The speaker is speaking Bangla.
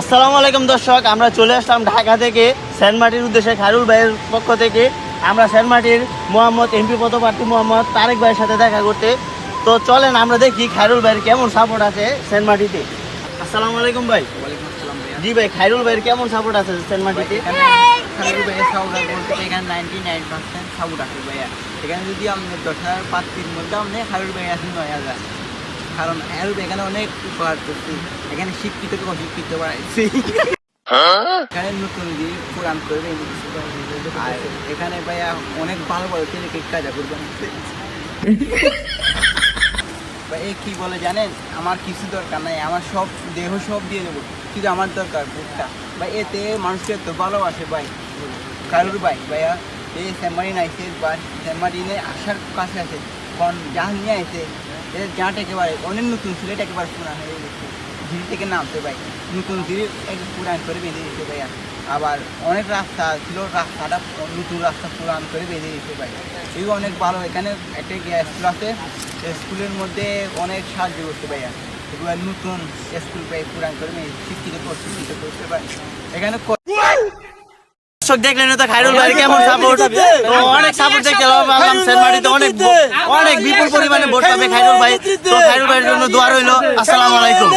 আসসালামু আলাইকুম দর্শক আমরা চলে আসলাম ঢাকা থেকে সেন্ট মার্টির উদ্দেশ্যে খায়রুল ভাইয়ের পক্ষ থেকে। আমরা সেন্ট মার্টির মোহাম্মদ এমপি পদপ্রার্থী মোহাম্মদ তারেক ভাইয়ের সাথে দেখা করতে। তো চলেন আমরা দেখি খায়রুল ভাইয়ের কেমন সাপোর্ট আছে সেন্ট মার্টিতে আসসালামু আলাইকুম ভাই। জি ভাই খায়রুল ভাইয়ের কেমন সাপোর্ট আছে সেন্ট মার্টিতে এখানে খালুর ভাইয়ের সাউরা বলতে এখানে নাইনটি নাইন পার্সেন্ট সাউড আছে ভাইয়া। এখানে যদি আপনি দশ হাজার পাঁচ তিন মধ্যে আপনি খালুর ভাই আছেন নয় হাজার। কারণ ভাই এখানে অনেক করছি এখানে শিক্ষিত অশিক্ষিত বাড়াইছি এখানে নতুন দিয়ে কোরআন করবে আর এখানে ভাইয়া অনেক ভালো ভালো কাজা করবেন কি বলে জানেন? আমার কিছু দরকার নাই, আমার সব দেহ সব দিয়ে দেবো। কিন্তু আমার দরকার বুকটা ভাই, এতে মানুষকে তো ভালোবাসে ভাই। কারুর ভাই, ভাইয়া, এই সেমারিন আইসে বা সেমারিনে আসার কাছে আছে। কোন জাহাজ নিয়ে আইসে এদের জাহাজ একেবারে, অনেক নতুন ছিল, এটা একেবারে পুরান হয়ে গেছে। ঝিরি থেকে নামতে ভাই। নতুন ঝিরি এক পুরান করে বেঁধে দিয়েছে ভাইয়া আবার অনেক রাস্তা ছিল, রাস্তাটা নতুন রাস্তা পুরান করে বেঁধে দিয়েছে ভাই। এগুলো অনেক ভালো, এখানে একটা স্কুল আছে। স্কুলের মধ্যে অনেক সাহায্য করতে ভাইয়া এগুলো নতুন স্কুল পাই পুরান করে শিক্ষিত শিক্ষিত করতে পারে এখানে দর্শক দেখলেন তো খাইরুল ভাই কেমন সাপোর্ট অনেক সাপোর্ট দেখতে পারলাম সেন্ট মার্টিতে অনেক অনেক বিপুল পরিমাণে ভোট পাবে খাইরুল ভাই। তো খাইরুল ভাইয়ের জন্য দোয়া রইল। আসসালামু আলাইকুম।